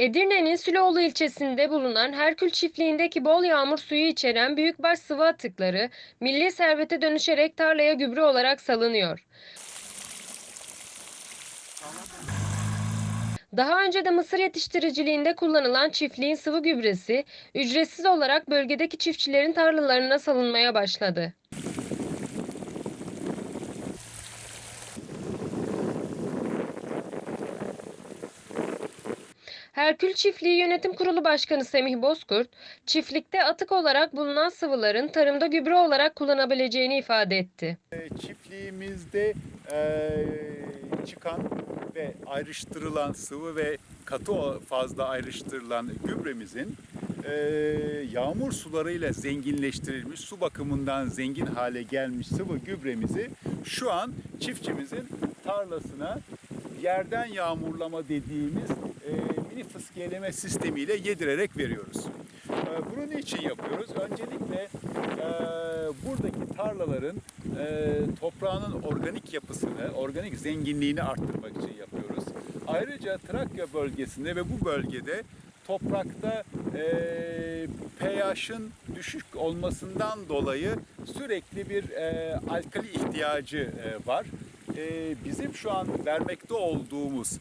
Edirne'nin Süloğlu ilçesinde bulunan Herkül çiftliğindeki bol yağmur suyu içeren büyükbaş sıvı atıkları milli servete dönüşerek tarlaya gübre olarak salınıyor. Daha önce de mısır yetiştiriciliğinde kullanılan çiftliğin sıvı gübresi ücretsiz olarak bölgedeki çiftçilerin tarlalarına salınmaya başladı. Herkül Çiftliği Yönetim Kurulu Başkanı Semih Bozkurt, çiftlikte atık olarak bulunan sıvıların tarımda gübre olarak kullanabileceğini ifade etti. E, Çiftliğimizde e, çıkan ve ayrıştırılan sıvı ve katı fazla ayrıştırılan gübremizin e, yağmur sularıyla zenginleştirilmiş, su bakımından zengin hale gelmiş sıvı gübremizi şu an çiftçimizin tarlasına yerden yağmurlama dediğimiz e, mini fıskiyeleme sistemiyle yedirerek veriyoruz. E, Bunu niçin yapıyoruz? Öncelikle e, buradaki tarlaların e, toprağının organik yapısını, organik zenginliğini arttırmak için yapıyoruz. Ayrıca Trakya bölgesinde ve bu bölgede toprakta e, pH'ın düşük olmasından dolayı sürekli bir e, alkali ihtiyacı e, var. E, bizim şu an vermekte olduğumuz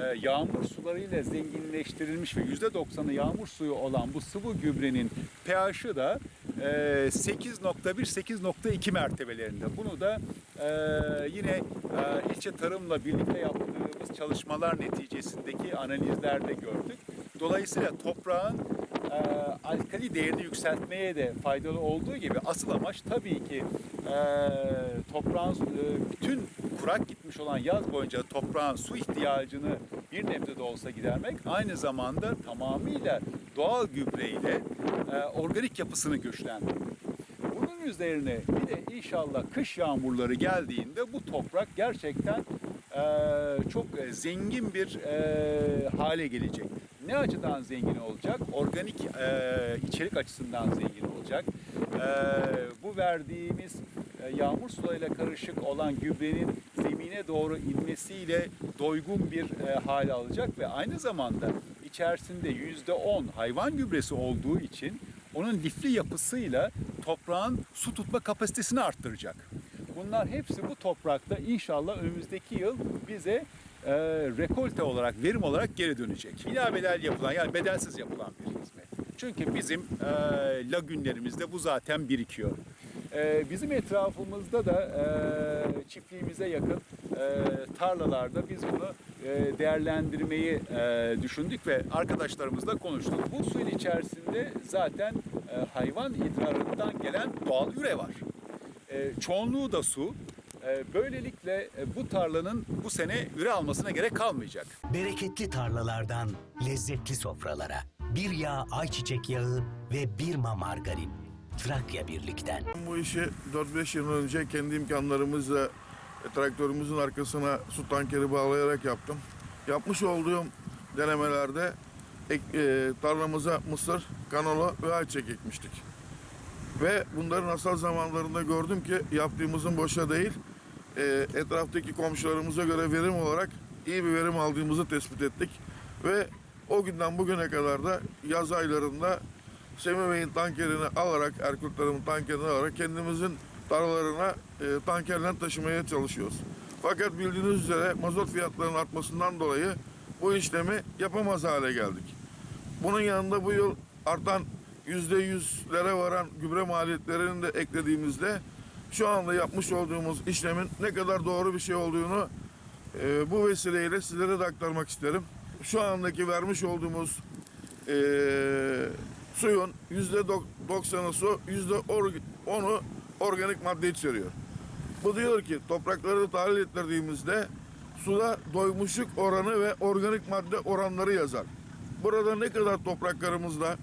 e, yağmur sularıyla zenginleştirilmiş ve %90'ı yağmur suyu olan bu sıvı gübrenin pH'ı da e, 8.1-8.2 mertebelerinde. Bunu da e, yine e, ilçe tarımla birlikte yaptığımız çalışmalar neticesindeki analizlerde gördük. Dolayısıyla toprağın e, alkali değerini yükseltmeye de faydalı olduğu gibi asıl amaç tabii ki e, toprağın e, bütün kurak gitmiş olan yaz boyunca toprağın su ihtiyacını bir nebze de olsa gidermek aynı zamanda tamamıyla doğal gübreyle e, organik yapısını güçlendirmek. Bunun üzerine bir de inşallah kış yağmurları geldiğinde bu toprak gerçekten e, çok e, zengin bir e, hale gelecek. Ne açıdan zengin olacak? Organik e, içerik açısından zengin olacak. E, bu verdiğimiz yağmur sularıyla karışık olan gübrenin zemine doğru inmesiyle doygun bir e, hale alacak ve aynı zamanda içerisinde yüzde on hayvan gübresi olduğu için onun lifli yapısıyla toprağın su tutma kapasitesini arttıracak. Bunlar hepsi bu toprakta inşallah önümüzdeki yıl bize e, rekolte olarak, verim olarak geri dönecek. İlaveler yapılan yani bedelsiz yapılan bir hizmet. Çünkü bizim e, lagünlerimizde bu zaten birikiyor. E, bizim etrafımızda da e, çiftliğimize yakın e, tarlalarda biz bunu e, değerlendirmeyi e, düşündük ve arkadaşlarımızla konuştuk. Bu suyun içerisinde zaten e, hayvan idrarından gelen doğal üre var. E, çoğunluğu da su. E, böylelikle e, bu tarlanın bu sene üre almasına gerek kalmayacak. Bereketli tarlalardan lezzetli sofralara. Bir yağ ayçiçek yağı ve bir ma margarin. Trakya Birlik'ten. Bu işi 4-5 yıl önce kendi imkanlarımızla e, traktörümüzün arkasına su tankeri bağlayarak yaptım. Yapmış olduğum denemelerde e, tarlamıza mısır, kanola ve ayçiçek ekmiştik. Ve bunların asal zamanlarında gördüm ki yaptığımızın boşa değil, e, etraftaki komşularımıza göre verim olarak iyi bir verim aldığımızı tespit ettik. Ve o günden bugüne kadar da yaz aylarında Semih Bey'in tankerini alarak, Erkut Tarım'ın tankerini alarak kendimizin tarlalarına e, tankerle taşımaya çalışıyoruz. Fakat bildiğiniz üzere mazot fiyatlarının artmasından dolayı bu işlemi yapamaz hale geldik. Bunun yanında bu yıl artan yüzde yüzlere varan gübre maliyetlerini de eklediğimizde şu anda yapmış olduğumuz işlemin ne kadar doğru bir şey olduğunu e, bu vesileyle sizlere de aktarmak isterim. Şu andaki vermiş olduğumuz e, suyun yüzde dok- doksanı su, yüzde or- onu organik madde içeriyor. Bu diyor ki toprakları tahlil ettirdiğimizde suda doymuşluk oranı ve organik madde oranları yazar. Burada ne kadar topraklarımızda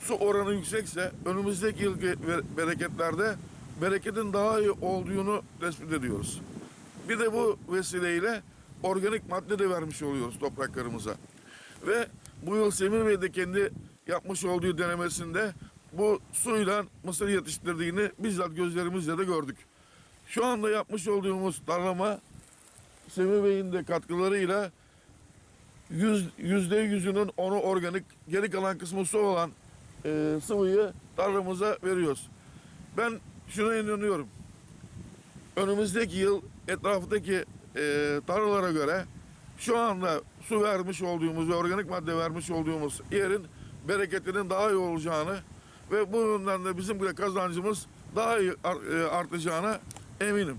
su oranı yüksekse önümüzdeki yılki bereketlerde bereketin daha iyi olduğunu tespit ediyoruz. Bir de bu vesileyle organik madde de vermiş oluyoruz topraklarımıza. Ve bu yıl Semir Bey de kendi yapmış olduğu denemesinde bu suyla mısır yetiştirdiğini bizzat gözlerimizle de gördük. Şu anda yapmış olduğumuz tarlama Semih Bey'in de katkılarıyla yüz, yüzde yüzünün onu organik, geri kalan kısmı su olan e, sıvıyı tarlamıza veriyoruz. Ben şuna inanıyorum. Önümüzdeki yıl etraftaki e, tarlalara göre şu anda su vermiş olduğumuz ve organik madde vermiş olduğumuz yerin bereketinin daha iyi olacağını ve bundan da bizim de kazancımız daha iyi e, artacağına eminim.